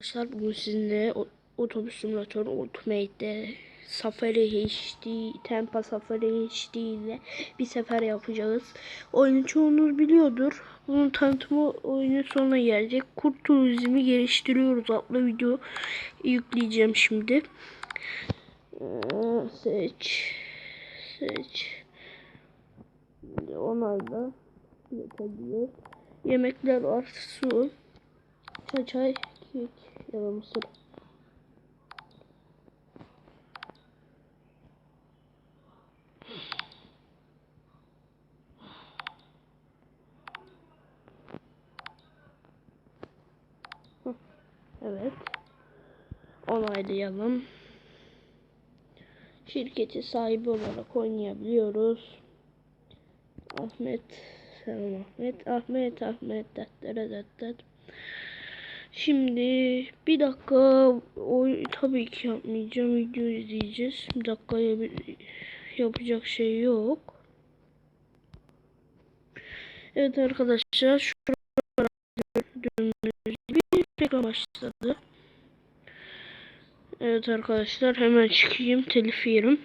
Arkadaşlar bugün sizinle otobüs simülatörü Ultimate'de Safari HD, Tempa Safari HD ile bir sefer yapacağız. Oyunu çoğunuz biliyordur. Bunun tanıtımı oyunun sonuna gelecek. Kurt turizmi geliştiriyoruz adlı video yükleyeceğim şimdi. Ee, seç. Seç. Onayla. Yeterli. Yemekler var. Su. Çay çay, kek ya da Evet. Onaylayalım. Şirketi sahibi olarak oynayabiliyoruz. Ahmet, selam Ahmet, Ahmet, Ahmet, dat, dat, dat. Şimdi bir dakika o tabii ki yapmayacağım video izleyeceğiz. Bir dakikaya bir yapacak şey yok. Evet arkadaşlar şu gördüğünüz gibi reklam başladı. Evet arkadaşlar hemen çıkayım telif yerim.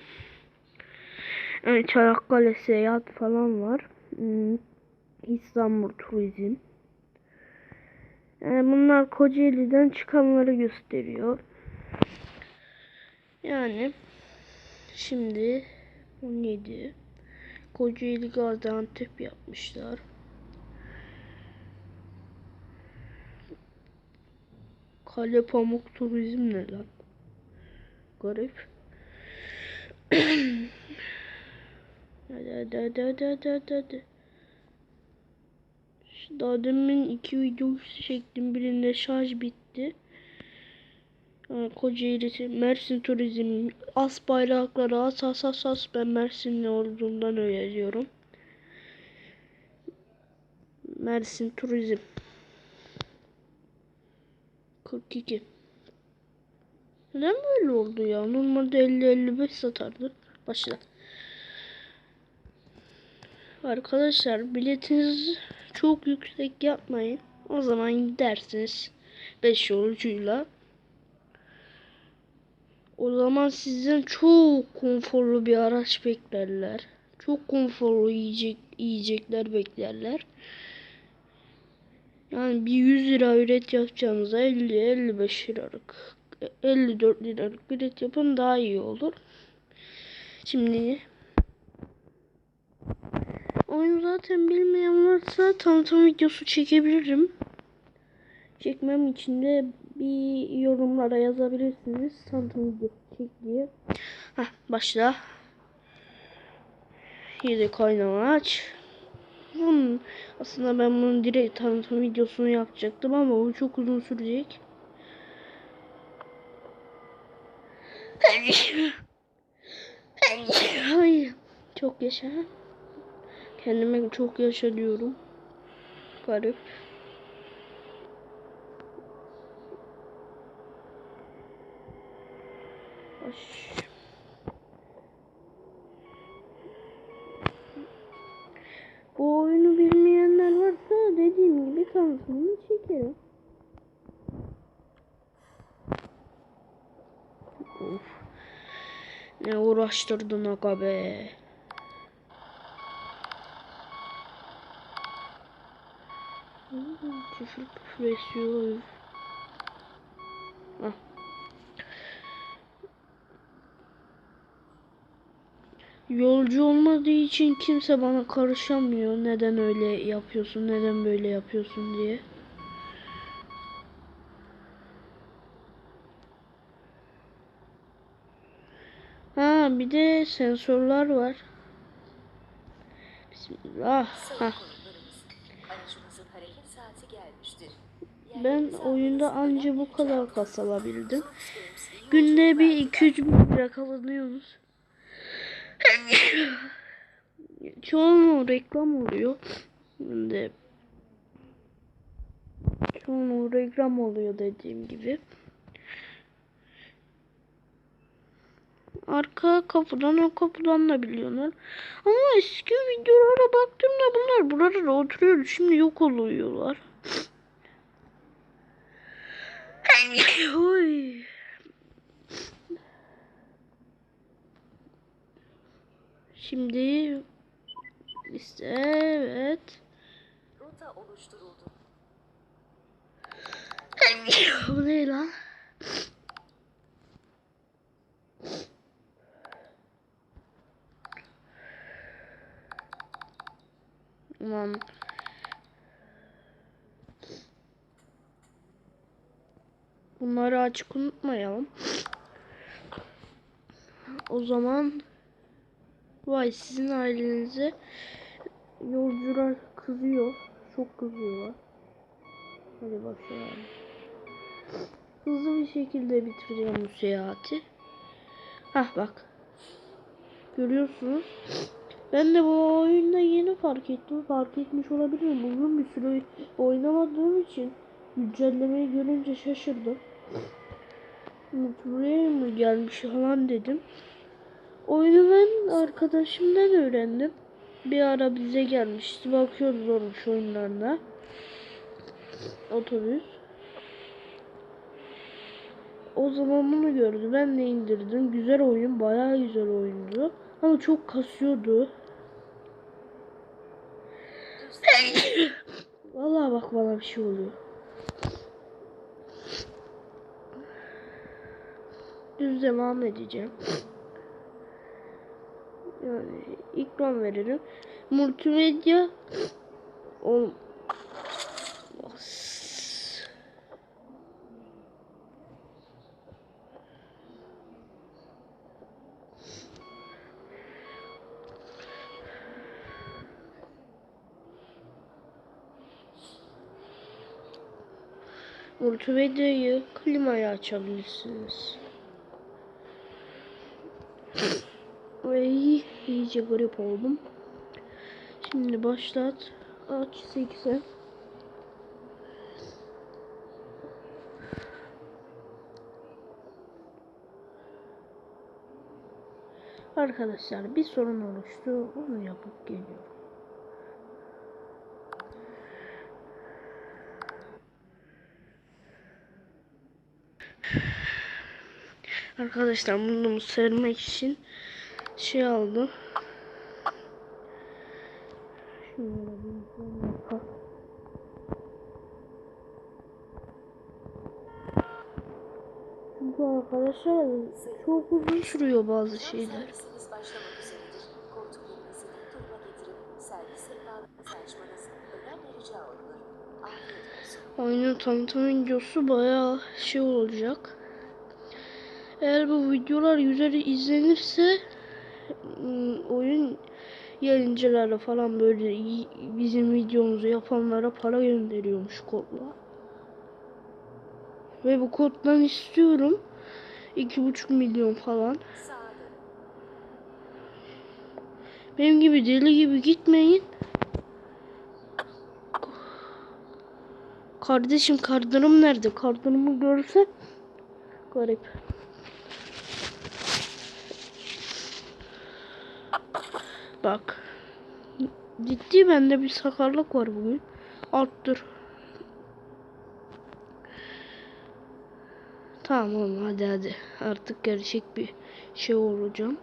Yani Çanakkale seyahat falan var. Hmm, İstanbul turizm. Yani bunlar Kocaeli'den çıkanları gösteriyor. Yani şimdi 17 Kocaeli Gaziantep yapmışlar. Kale Pamuk Turizm ne lan? Garip. hadi hadi hadi hadi hadi hadi. Hadi. Daha demin iki video çektim. Birinde şarj bitti. Ha, Kocaeli, Mersin Turizm, as bayrakları, as as as as. Ben Mersinli olduğumdan öyle diyorum. Mersin Turizm. 42. Neden böyle oldu ya? Normalde 50-55 satardı. Başla. Arkadaşlar biletinizi çok yüksek yapmayın. O zaman gidersiniz 5 yolcuyla. O zaman sizden çok konforlu bir araç beklerler. Çok konforlu yiyecek yiyecekler beklerler. Yani bir 100 lira üret yapacağınıza 50-55 liralık 54 liralık bilet yapın daha iyi olur. Şimdi Oyunu zaten bilmeyen varsa tanıtım videosu çekebilirim. Çekmem için de bir yorumlara yazabilirsiniz. Tanıtım videosu çek diye. Heh, başla. Yedek kaynama aç. Bunun, aslında ben bunun direkt tanıtım videosunu yapacaktım ama o çok uzun sürecek. Hayır. Çok yaşa. Kendime çok yaşadıyorum. Garip. Baş. Bu oyunu bilmeyenler varsa dediğim gibi tanıtımını çekerim. Of. Ne uğraştırdın aga be. Ah. Yolcu olmadığı için kimse bana karışamıyor. Neden öyle yapıyorsun, neden böyle yapıyorsun diye. Ha bir de sensörler var. Bismillah. Ha. Ben oyunda anca bu kadar kasalabildim. Günde bir 200 bin lira kazanıyoruz. Çoğunluğu reklam oluyor. Şimdi çoğunluğu reklam oluyor dediğim gibi. Arka kapıdan o kapıdan da biliyorlar. Ama eski videolara baktığımda bunlar burada oturuyordu. Şimdi yok oluyorlar. Şimdi liste evet. Rota oluşturuldu. Bu ne lan? Aman. Bunları açık unutmayalım. O zaman vay sizin ailenize yolcular kızıyor. Çok kızıyorlar. Hadi başlayalım. Hızlı bir şekilde bitireceğim bu seyahati. Hah bak. Görüyorsunuz. Ben de bu oyunda yeni fark ettim. Fark etmiş olabilirim. Uzun bir süre oynamadığım için güncellemeyi görünce şaşırdım. Buraya mı gelmiş falan dedim. Oyunu ben arkadaşımdan öğrendim. Bir ara bize gelmişti. Bakıyoruz olmuş oyunlarına. Otobüs. O zaman bunu gördü. Ben de indirdim. Güzel oyun. Bayağı güzel oyundu. Ama çok kasıyordu. Vallahi bak bana bir şey oluyor. Düz devam edeceğim. Yani ikram veririm. Multimedya olmaz. Multimedyayı klimaya açabilirsiniz. Ve iyice grip oldum. Şimdi başlat. Aç 80. Arkadaşlar bir sorun oluştu. Onu yapıp geliyorum. Arkadaşlar bunu sermek için şey aldım. Şöyle bir şey yapalım. Çünkü arkadaşlar çok uzun bazı şeyler. Oyunun tanıtım videosu bayağı şey olacak. Eğer bu videolar güzel izlenirse oyun yayıncılara falan böyle bizim videomuzu yapanlara para gönderiyormuş kodla. Ve bu koddan istiyorum. 2,5 milyon falan. Benim gibi deli gibi gitmeyin. Kardeşim kardanım nerede? Kardanımı görse garip. Bak. Ciddi bende bir sakarlık var bugün. Arttır. Tamam oğlum hadi hadi. Artık gerçek bir şey olacağım.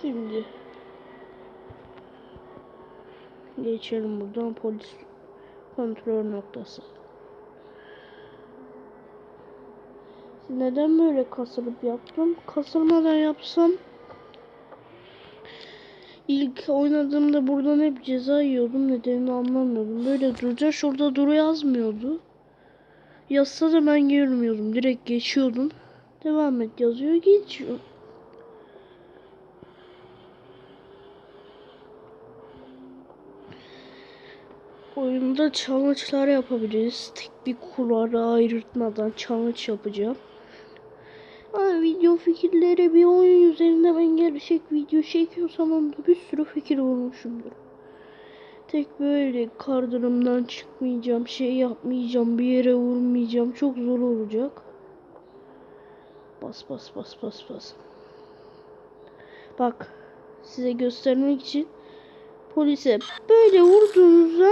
Şimdi geçelim buradan polis kontrol noktası. Neden böyle kasılıp yaptım? Kasılmadan yapsam ilk oynadığımda buradan hep ceza yiyordum. Nedenini anlamıyordum. Böyle duracak şurada duru yazmıyordu. Yazsa da ben görmüyordum. Direkt geçiyordum. Devam et yazıyor geçiyor. Oyunda challenge'lar yapabiliriz. Tek bir kulvarı ayırtmadan challenge yapacağım. Ama video fikirleri bir oyun üzerinde ben gerçek video çekiyorsam onda bir sürü fikir olmuşumdur. Tek böyle kardırımdan çıkmayacağım, şey yapmayacağım, bir yere vurmayacağım. Çok zor olacak. Bas bas bas bas bas. Bak size göstermek için polise böyle vurduğunuzda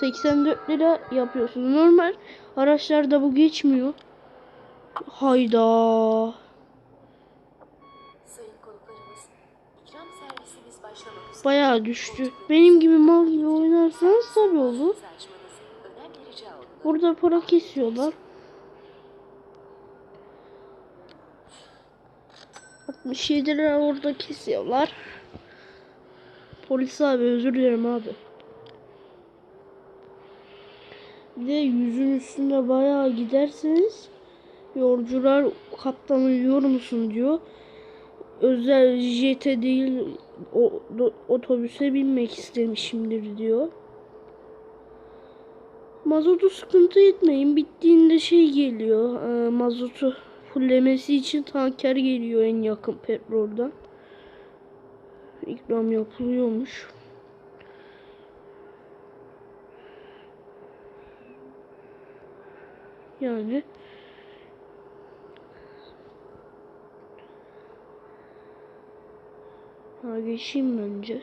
84 lira yapıyorsunuz. Normal araçlarda bu geçmiyor. Hayda. Bayağı düştü. Benim gibi mal gibi oynarsanız tabii olur. Burada para kesiyorlar. 67 lira orada kesiyorlar. Polis abi özür dilerim abi. Bir de yüzün üstünde bayağı giderseniz yolcular kaptanı yiyor musun diyor. Özel jete değil o, otobüse binmek istemişimdir diyor. Mazotu sıkıntı etmeyin. Bittiğinde şey geliyor. e, mazotu fullemesi için tanker geliyor en yakın petrolden. İkram yapılıyormuş. Yani Ha geçeyim bence.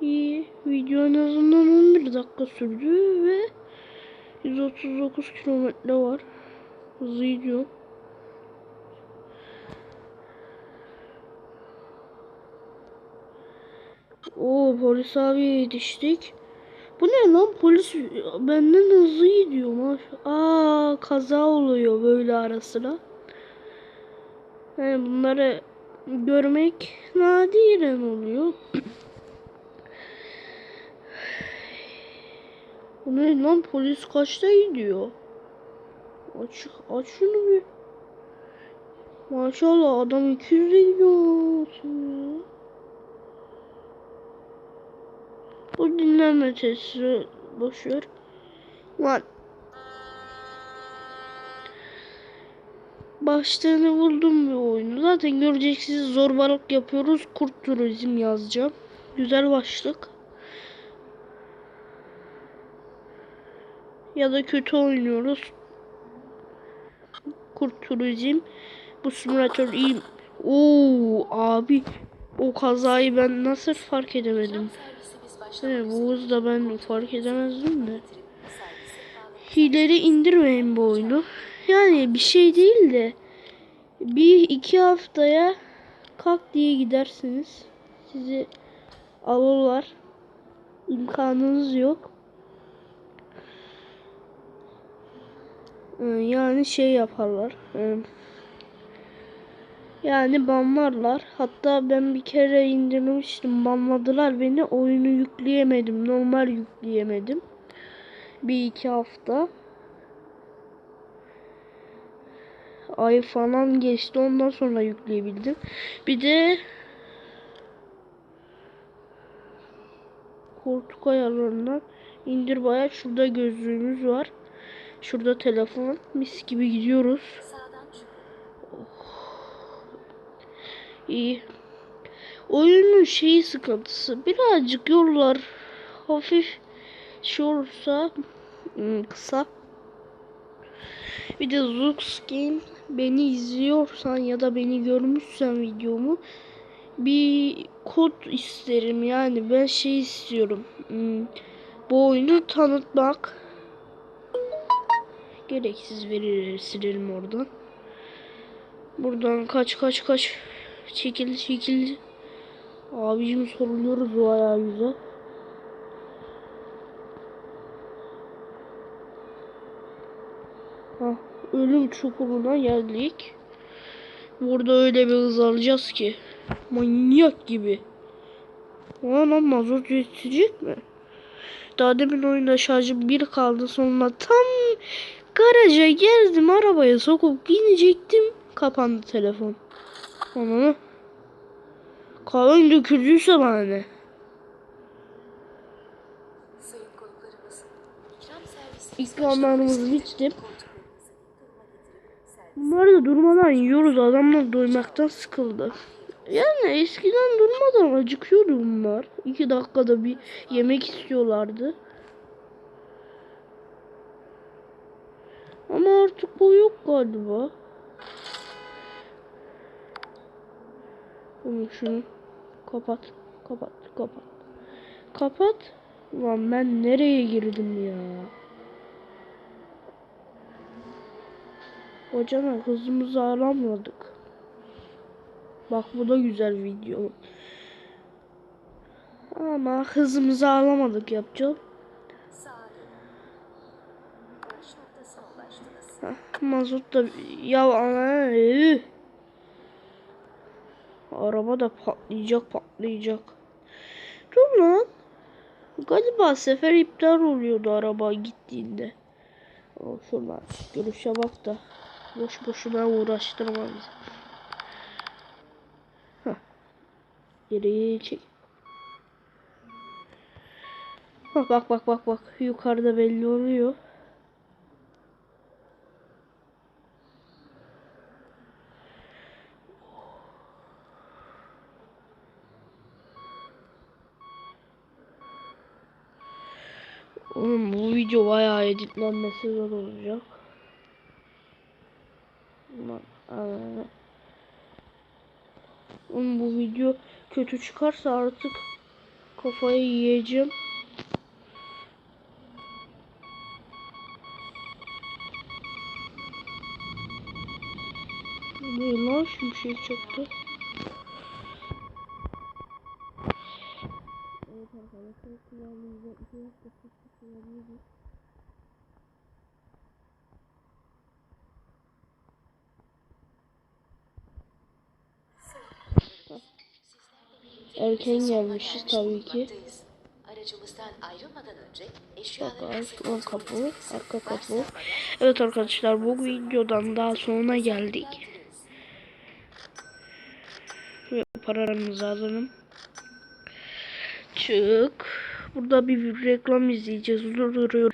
İyi. Video en azından 11 dakika sürdü ve 139 kilometre var. Hızlı gidiyor. Oo polis abi yetiştik. Bu ne lan polis benden hızlı gidiyor maş. Aa kaza oluyor böyle ara sıra. Yani bunları görmek nadiren oluyor. Bu ne lan polis kaçta gidiyor? Aç, aç şunu bir. Maşallah adam 200'e gidiyor. Bu dinlenme tesisi boşver. Lan. Başlığını buldum bir oyunu. Zaten göreceksiniz zorbalık yapıyoruz. Kurt turizm yazacağım. Güzel başlık. Ya da kötü oynuyoruz. Kurt turizm. Bu simülatör iyi. Oo abi. O kazayı ben nasıl fark edemedim? Evet, bu hızda ben fark edemezdim de. Hileri indirmeyin bu oyunu. Yani bir şey değil de bir iki haftaya kalk diye gidersiniz. Sizi alırlar. İmkanınız yok. Ee, Yani şey yaparlar. Ee, Yani banlarlar. Hatta ben bir kere indirmiştim. Banladılar beni. Oyunu yükleyemedim. Normal yükleyemedim. Bir iki hafta. Ay falan geçti. Ondan sonra yükleyebildim. Bir de koltuk ayarlarından indir bayağı. Şurada gözlüğümüz var. Şurada telefon. Mis gibi gidiyoruz. Çıkın. İyi. Oyunun şeyi sıkıntısı. Birazcık yollar hafif şey olursa hmm, kısa. Bir de Zux Game beni izliyorsan ya da beni görmüşsen videomu bir kod isterim. Yani ben şey istiyorum. Hmm, bu oyunu tanıtmak. Gereksiz verileri silelim oradan. Buradan kaç kaç kaç çekil çekil abicim soruluyoruz bayağı güzel. Hah, ölüm çukuruna geldik. Burada öyle bir hız alacağız ki. Manyak gibi. Aa lan mazot yetecek mi? Daha demin oyunda şarjım bir kaldı sonra tam garaja geldim arabaya sokup inecektim. Kapandı telefon. Ananı. Kahven döküldüyse bana ne? İkramlarımız bitti. Koltuklarınızı duruma getirip servis Bunları da durmadan yiyoruz. Adamlar doymaktan sıkıldı. Yani eskiden durmadan acıkıyordu bunlar. İki dakikada bir yemek istiyorlardı. Ama artık o yok galiba. Oğlum şunu kapat. Kapat. Kapat. Kapat. Lan ben nereye girdim ya? Hocana hızımızı alamadık. Bak bu da güzel video. Ama hızımızı alamadık yapacağım. Heh, Mazot da ya. Araba da patlayacak patlayacak. Dur lan. Galiba sefer iptal oluyordu araba gittiğinde. Şuradan görüşe bak da. Boş boşuna uğraştırma bizi. Heh. Geriye çek. Bak bak bak bak bak. Yukarıda belli oluyor. Oğlum bu video bayağı editlenmesi zor olacak. Aa. Oğlum bu video kötü çıkarsa artık kafayı yiyeceğim. Ne lan şimşek çaktı. Evet arkadaşlar kulağımızda iki dakika sıkı kullanıyoruz. Erken gelmişiz tabii ki. Aracımızdan ayrılmadan önce Bak eşyalarınızı ön kapı, arka kapı. Evet arkadaşlar bu videodan daha sonra geldik. Ve paralarımızı alalım. Çık. Burada bir reklam izleyeceğiz. Durduruyor.